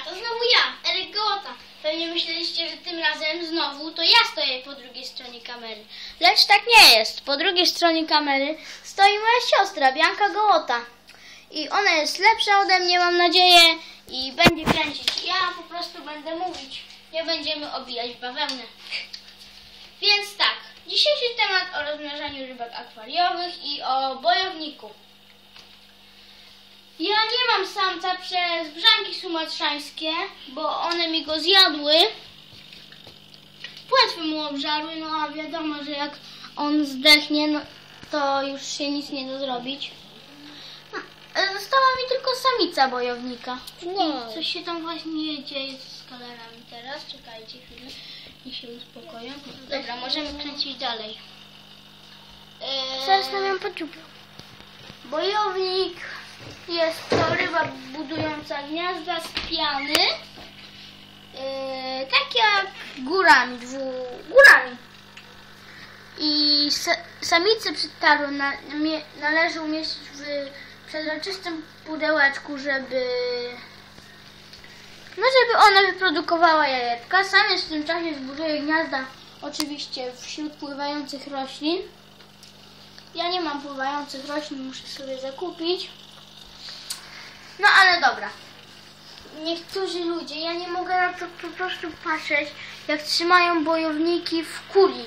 To znowu ja, Eryk Gołota. Pewnie myśleliście, że tym razem znowu to ja stoję po drugiej stronie kamery. Lecz tak nie jest. Po drugiej stronie kamery stoi moja siostra, Bianka Gołota. I ona jest lepsza ode mnie, mam nadzieję, i będzie kręcić. Ja po prostu będę mówić. Nie będziemy obijać bawełnę. Więc tak, dzisiejszy temat o rozmnażaniu rybek akwariowych i o bojowniku. Nie mam samca przez brzanki sumatrzańskie, bo one mi go zjadły. Płetwy mu obżarły, no a wiadomo, że jak on zdechnie, no, to już się nic nie da zrobić. No, e, Została mi tylko samica bojownika. No. I coś się tam właśnie dzieje z kalerami teraz. Czekajcie chwilę, niech się uspokoją. Dobra, możemy kręcić dalej. Zaraz nam ją. Bojownik jest to ryba budująca gniazda z piany. Yy, tak jak górami, dwu, górami. I sa, samice przytaru na, należy umieścić w przezroczystym pudełeczku, żeby no żeby ona wyprodukowała jajeczka. Samiec w tym czasie zbuduje gniazda oczywiście wśród pływających roślin. Ja nie mam pływających roślin, muszę sobie zakupić. No ale dobra. Niektórzy ludzie, ja nie mogę na to po prostu patrzeć, jak trzymają bojowniki w kuli.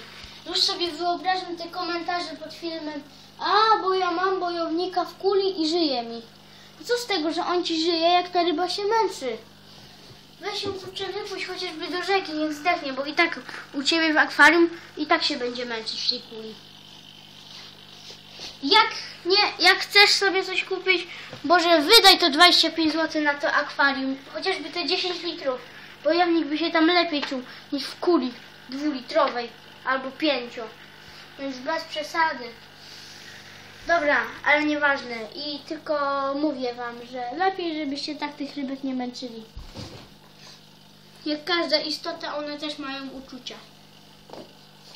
Już sobie wyobrażam te komentarze pod filmem. A, bo ja mam bojownika w kuli i żyje mi. Co z tego, że on ci żyje, jak ta ryba się męczy? Weź ją kurczę wypuść chociażby do rzeki, niech zdechnie, bo i tak u ciebie w akwarium i tak się będzie męczyć w tej kuli. Jak nie, jak chcesz sobie coś kupić, Boże, wydaj to 25 zł na to akwarium, chociażby te 10 litrów. Bojownik by się tam lepiej czuł niż w kuli dwulitrowej albo pięcio. Więc bez przesady. Dobra, ale nieważne. I tylko mówię wam, że lepiej, żebyście tak tych rybek nie męczyli. Jak każda istota, one też mają uczucia.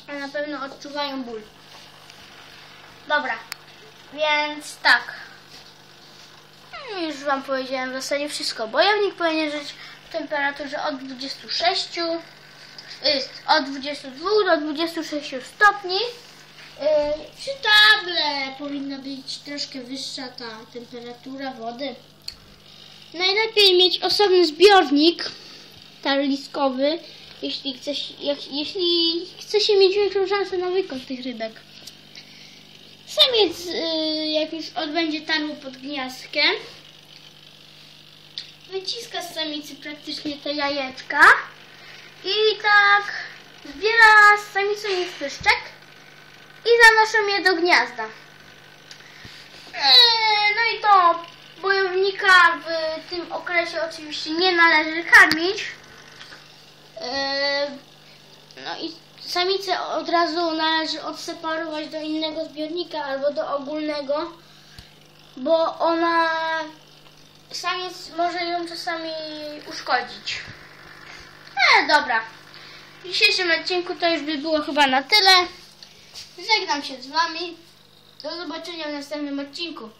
A na pewno odczuwają ból. Dobra, więc tak. Mm, Już Wam powiedziałem w zasadzie wszystko. Bojownik powinien żyć w temperaturze od 26, y, od 22 do 26 stopni. Y, Przy table powinna być troszkę wyższa ta temperatura wody. Najlepiej mieć osobny zbiornik tarliskowy, jeśli chce, się- jak, jeśli chce się mieć większą szansę na wykop tych rybek. Samiec, y, jak już odbędzie tarł pod gniazdkę, wyciska z samicy praktycznie te jajeczka i tak zbiera z samicą pyszczek i zanoszą je do gniazda. Eee, No i to bojownika w tym okresie oczywiście nie należy karmić. Eee, No i samicę od razu należy odseparować do innego zbiornika albo do ogólnego, bo ona samiec może ją czasami uszkodzić. E, dobra. W dzisiejszym odcinku to już by było chyba na tyle. Żegnam się z wami. Do zobaczenia w następnym odcinku.